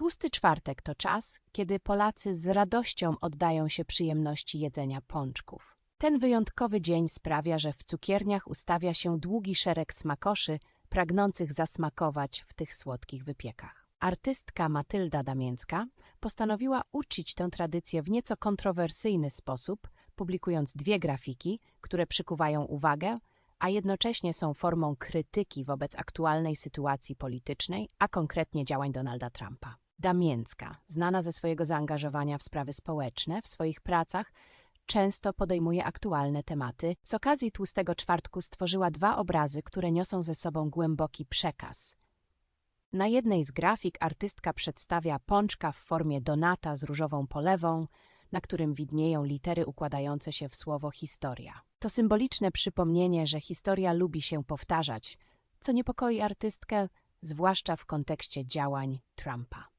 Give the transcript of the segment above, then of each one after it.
Tłusty czwartek to czas, kiedy Polacy z radością oddają się przyjemności jedzenia pączków. Ten wyjątkowy dzień sprawia, że w cukierniach ustawia się długi szereg smakoszy pragnących zasmakować w tych słodkich wypiekach. Artystka Matylda Damięcka postanowiła uczcić tę tradycję w nieco kontrowersyjny sposób, publikując dwie grafiki, które przykuwają uwagę, a jednocześnie są formą krytyki wobec aktualnej sytuacji politycznej, a konkretnie działań Donalda Trumpa. Damięcka, znana ze swojego zaangażowania w sprawy społeczne, w swoich pracach często podejmuje aktualne tematy. Z okazji Tłustego Czwartku stworzyła dwa obrazy, które niosą ze sobą głęboki przekaz. Na jednej z grafik artystka przedstawia pączka w formie donata z różową polewą, na którym widnieją litery układające się w słowo historia. To symboliczne przypomnienie, że historia lubi się powtarzać, co niepokoi artystkę, zwłaszcza w kontekście działań Trumpa.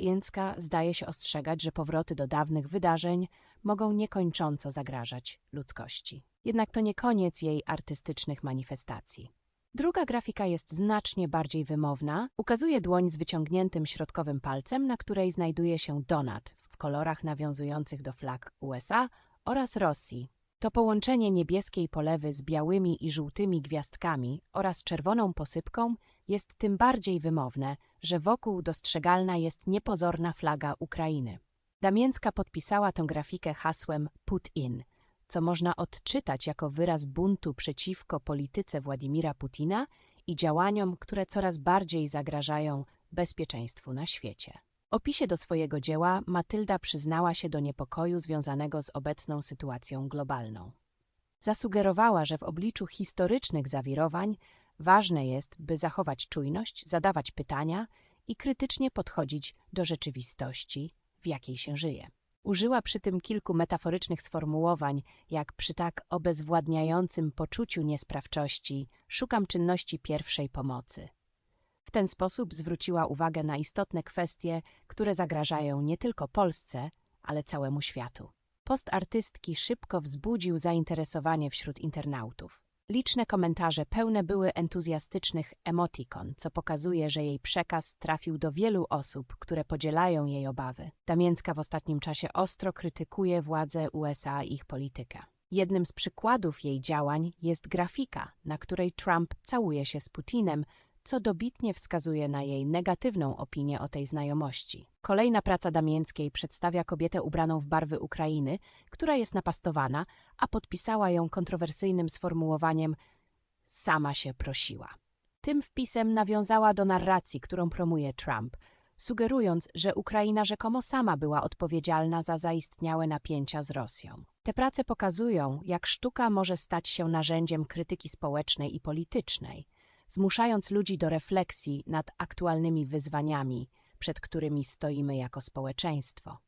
Jęcka zdaje się ostrzegać, że powroty do dawnych wydarzeń mogą niekończąco zagrażać ludzkości. Jednak to nie koniec jej artystycznych manifestacji. Druga grafika jest znacznie bardziej wymowna. Ukazuje dłoń z wyciągniętym środkowym palcem, na której znajduje się donat w kolorach nawiązujących do flag USA oraz Rosji. To połączenie niebieskiej polewy z białymi i żółtymi gwiazdkami oraz czerwoną posypką jest tym bardziej wymowne, że wokół dostrzegalna jest niepozorna flaga Ukrainy. Damięcka podpisała tę grafikę hasłem Put in, co można odczytać jako wyraz buntu przeciwko polityce Władimira Putina i działaniom, które coraz bardziej zagrażają bezpieczeństwu na świecie. Opisie do swojego dzieła Matylda przyznała się do niepokoju związanego z obecną sytuacją globalną. Zasugerowała, że w obliczu historycznych zawirowań ważne jest, by zachować czujność, zadawać pytania i krytycznie podchodzić do rzeczywistości, w jakiej się żyje. Użyła przy tym kilku metaforycznych sformułowań, jak przy tak obezwładniającym poczuciu niesprawczości szukam czynności pierwszej pomocy. Ten sposób zwróciła uwagę na istotne kwestie, które zagrażają nie tylko Polsce, ale całemu światu. Post artystki szybko wzbudził zainteresowanie wśród internautów. Liczne komentarze pełne były entuzjastycznych emotikon, co pokazuje, że jej przekaz trafił do wielu osób, które podzielają jej obawy. Damięcka w ostatnim czasie ostro krytykuje władze USA i ich politykę. Jednym z przykładów jej działań jest grafika, na której Trump całuje się z Putinem, co dobitnie wskazuje na jej negatywną opinię o tej znajomości. Kolejna praca Damięckiej przedstawia kobietę ubraną w barwy Ukrainy, która jest napastowana, a podpisała ją kontrowersyjnym sformułowaniem sama się prosiła. Tym wpisem nawiązała do narracji, którą promuje Trump, sugerując, że Ukraina rzekomo sama była odpowiedzialna za zaistniałe napięcia z Rosją. Te prace pokazują, jak sztuka może stać się narzędziem krytyki społecznej i politycznej, zmuszając ludzi do refleksji nad aktualnymi wyzwaniami, przed którymi stoimy jako społeczeństwo.